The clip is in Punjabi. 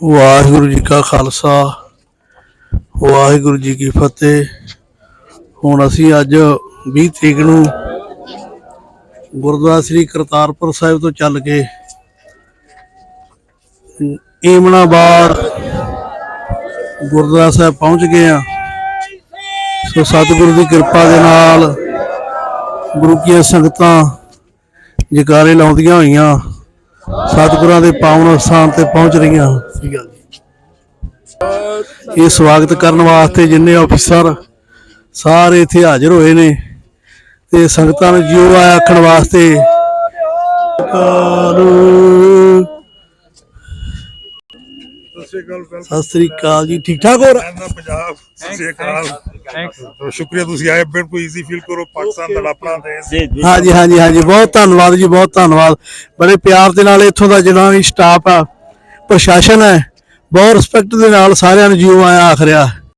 ਵਾਹਿਗੁਰੂ ਜੀ ਕਾ ਖਾਲਸਾ, ਵਾਹਿਗੁਰੂ ਜੀ ਕੀ ਫਤਿਹ। ਹੁਣ ਅਸੀਂ ਅੱਜ 20 ਤਰੀਕ ਨੂੰ ਗੁਰਦੁਆਰਾ ਸ੍ਰੀ ਕਰਤਾਰਪੁਰ ਸਾਹਿਬ ਤੋਂ ਚੱਲ ਕੇ ਏਮਨਾਬਾਦ ਗੁਰਦੁਆਰਾ ਸਾਹਿਬ ਪਹੁੰਚ ਗਏ ਆ ਸੋ ਸਤਿਗੁਰੂ ਦੀ ਕਿਰਪਾ ਦੇ ਨਾਲ ਗੁਰੂ ਕੀਆਂ ਸੰਗਤਾਂ ਜਕਾਰੇ ਲਾਉਂਦੀਆਂ ਹੋਈਆਂ। ਸਤਿਗੁਰਾਂ ਦੇ ਪਾਵਨ ਸਥਾਨ ਤੇ ਪਹੁੰਚ ਰਹੀਆਂ। ਸਹੀ ਗੱਲ ਇਹ ਸਵਾਗਤ ਕਰਨ ਵਾਸਤੇ ਜਿੰਨੇ ਅਫਸਰ ਸਾਰੇ ਇੱਥੇ ਹਾਜ਼ਰ ਹੋਏ ਨੇ ਤੇ ਸੰਗਤਾਂ ਨੂੰ ਜਿਉ ਆਇਆ ਆਖਣ ਵਾਸਤੇ। ਕਾਲ ਸਤਿ ਸ੍ਰੀ ਅਕਾਲ ਜੀ। ਠੀਕ ਠਾਕ ਹੋ ਨਾ ਪੰਜਾਬ ਸਤਿ ਸ਼੍ਰੀ ਅਕਾਲ। ਤੋ ਸ਼ੁਕਰੀਆ ਤੁਸੀਂ ਆਏ ਬਿਲਕੁਲ ਈਜ਼ੀ ਫੀਲ ਕਰੋ ਪਾਕਿਸਤਾਨ ਦਾ ਆਪਣਾ ਦੇਸ਼ ਹਾਂਜੀ ਹਾਂਜੀ ਹਾਂਜੀ ਬਹੁਤ ਧੰਨਵਾਦ ਜੀ ਬਹੁਤ ਧੰਨਵਾਦ। ਬੜੇ ਪਿਆਰ ਦੇ ਨਾਲ ਇੱਥੋਂ ਦਾ ਜਿਹੜਾ ਵੀ ਸਟਾਫ ਆ ਪ੍ਰਸ਼ਾਸਨ ਹੈ ਬਹੁਤ ਰਿਸਪੈਕਟ ਦੇ ਨਾਲ ਸਾਰਿਆਂ ਨੂੰ ਜਿਉ ਆਇਆ ਆਖ ਰਿਹਾ।